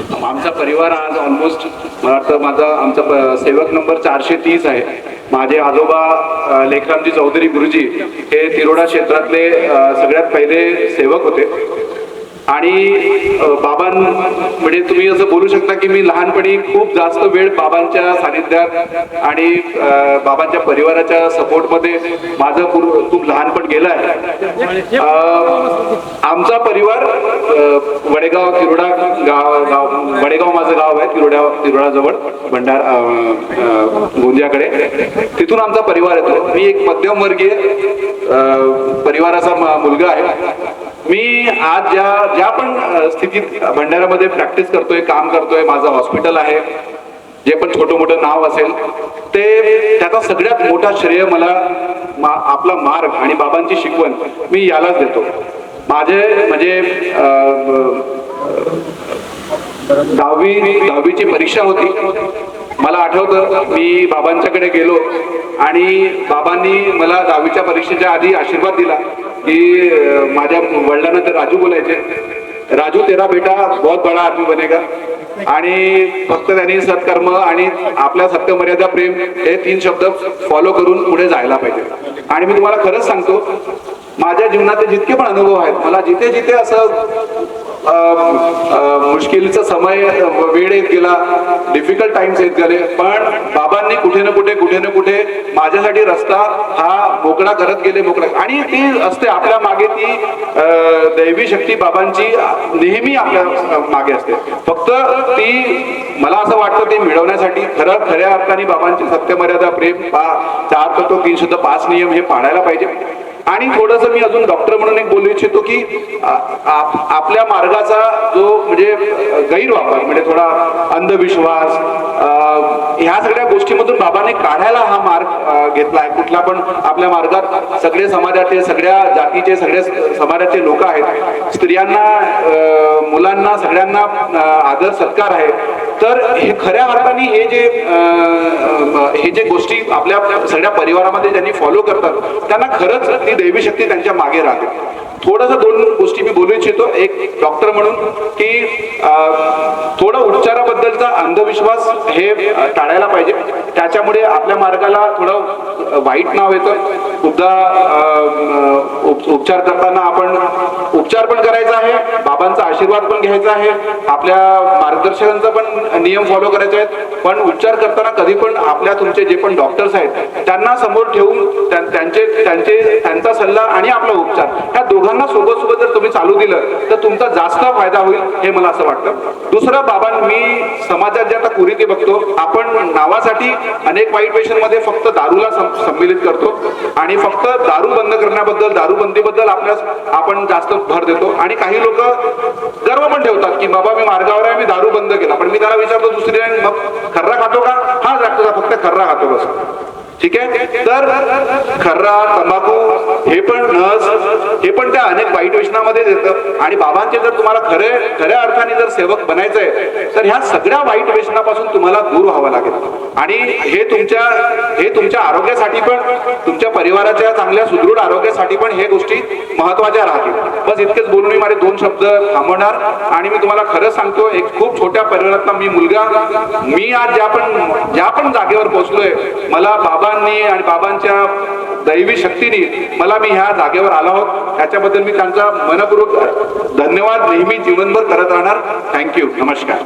आमचा परिवार आज ऑलमोस्ट मला वाटतं माझा आमचा सेवक नंबर चारशे तीस आहे. माझे आजोबा लेखरामजी चौधरी गुरुजी हे तिरोडा क्षेत्रातले सगळ्यात पहिले सेवक होते. आणि बाबां म्हणजे तुम्ही असं बोलू शकता की मी लहानपणी खूप जास्त वेळ बाबांच्या सानिध्यात आणि बाबांच्या परिवाराच्या सपोर्टमध्ये माझं खूप लहानपण गेलं आहे. आमचा परिवार वडेगाव तिरोडा गाव वडेगाव माझं गाव आहे तिरोडा तिरोडाजवळ भंडार गोंदियाकडे. तिथून आमचा परिवार येतो. मी एक मध्यमवर्गीय परिवाराचा मुलगा आहे. मी आज ज्या ज्या पण स्थितीत भंडाऱ्यामध्ये प्रॅक्टिस करतोय काम करतोय माझं हॉस्पिटल आहे जे पण छोटं मोठं नाव असेल ते त्याचा सगळ्यात मोठा श्रेय मला मा- आपला मार्ग आणि बाबांची शिकवण मी यालाच देतो. माझे म्हणजे दहावी दहावीची परीक्षा होती. मला आठवतं मी बाबांच्याकडे गेलो आणि बाबांनी मला दहावीच्या परीक्षेच्या आधी आशीर्वाद दिला की माझ्या वडिलांना तर राजू बोलायचे. राजू तेरा बेटा बहुत बडा आदमी बनेगा. आणि फक्त त्यांनी सत्कर्म आणि आपल्या सत्यमर्यादा प्रेम हे तीन शब्द फॉलो करून पुढे जायला पाहिजे. आणि मी तुम्हाला खरंच सांगतो माझ्या जीवनात जितके पण अनुभव आहेत मला जिथे जिथे असं मुश्किलचा समय वेळ येत गेला डिफिकल्ट टाइम्स येत गेले पण बाबांनी कुठे ना कुठे कुठे ना कुठे माझ्यासाठी रस्ता हा मोकळा करत गेले मोकळा आणि ती असते आपल्या मागे ती दैवी शक्ती बाबांची नेहमी आपल्या मागे असते. फक्त ती मला असं वाटतं ते मिळवण्यासाठी खरं खऱ्या अर्थाने बाबांची सत्यमर्यादा प्रेम पा चार तत्व तीन शुद्ध पाच नियम हे पाळायला पाहिजे. आणि थोडस मी अजून डॉक्टर म्हणून एक बोलू इच्छितो की आपल्या मार्गाचा जो म्हणजे गैरवापर म्हणजे थोडा अंधविश्वास ह्या सगळ्या गोष्टीमधून बाबांनी काढायला हा मार्ग घेतला आहे कुठला पण आपल्या मार्गात सगळे समाजाचे सगळ्या जातीचे सगळे समाजाचे लोक आहेत. स्त्रियांना मुलांना सगळ्यांना आदर सत्कार आहे. तर हे खऱ्या अर्थाने हे जे हे जे गोष्टी आपल्या सगळ्या परिवारामध्ये ज्यांनी फॉलो करतात त्यांना खरंच ती दैवी शक्ती त्यांच्या मागे राहते. थोडस दोन गोष्टी मी बोलू इच्छितो. एक डॉक्टर म्हणून की थोडा उपचाराबद्दलचा अंधविश्वास हे टाळायला पाहिजे. त्याच्यामुळे आपल्या मार्गाला थोडं वाईट नाव येतं. खूपदा उपचार करताना आपण उपचार पण करायचा आहे. आशीर्वाद पण घ्यायचा आहे. आपल्या मार्गदर्शकांचा पण नियम फॉलो करायचे आहेत. पण उपचार करताना कधी पण आपल्या तुमचे जे पण डॉक्टर्स आहेत त्यांना समोर ठेवून त्यांचे त्यांचे त्यांचा सल्ला आणि आपला उपचार ह्या दोघांना सोबत सोबत जर चालू दिलं तर तुमचा जास्त फायदा होईल हे मला असं वाटतं. दुसरं बाबा मी समाजात जे आता कुरीती बघतो आपण नावासाठी अनेक वाईट पेशंटमध्ये फक्त दारूला संमिलित सम्मिलित करतो. आणि फक्त दारू बंद करण्याबद्दल दारूबंदीबद्दल आपल्यास आपण जास्त भर देतो. आणि काही लोक गर्व पण ठेवतात की बाबा मी मार्गावर आहे मी दारू बंद केला. पण मी त्याला विचारतो दुसरी मग खर्रा खातो का? हा डॉक्टर फक्त खर्रा खातो बस. ठीक आहे? तर खर्रा तंबाखू हे पण नस हे पण त्या अनेक वाईट व्यसनामध्ये येतं आणि बाबांचे जर तुम्हाला खरे खऱ्या अर्थाने जर सेवक बनायचंय तर ह्या सगळ्या वाईट व्यसनापासून तुम्हाला दूर व्हावं लागेल. आणि हे तुमच्या हे तुमच्या आरोग्यासाठी पण तुमच्या परिवाराच्या चांगल्या सुदृढ आरोग्यासाठी पण हे गोष्टी महत्त्वाच्या राहतील. बस इतकेच बोलून मी माझे दोन शब्द थांबवणार. आणि मी तुम्हाला खरं सांगतो एक खूप छोट्या परिवारातला मी मुलगा. मी आज ज्या पण ज्या पण जागेवर पोहोचलोय मला बाबांनी आणि बाबांच्या दैवी शक्तीने मला मी ह्या जागेवर आलो आहोत. त्याच्याबद्दल मी त्यांचा मनपूर्वक धन्यवाद. नेहमी जीवनभर करत राहणार. थँक्यू नमस्कार.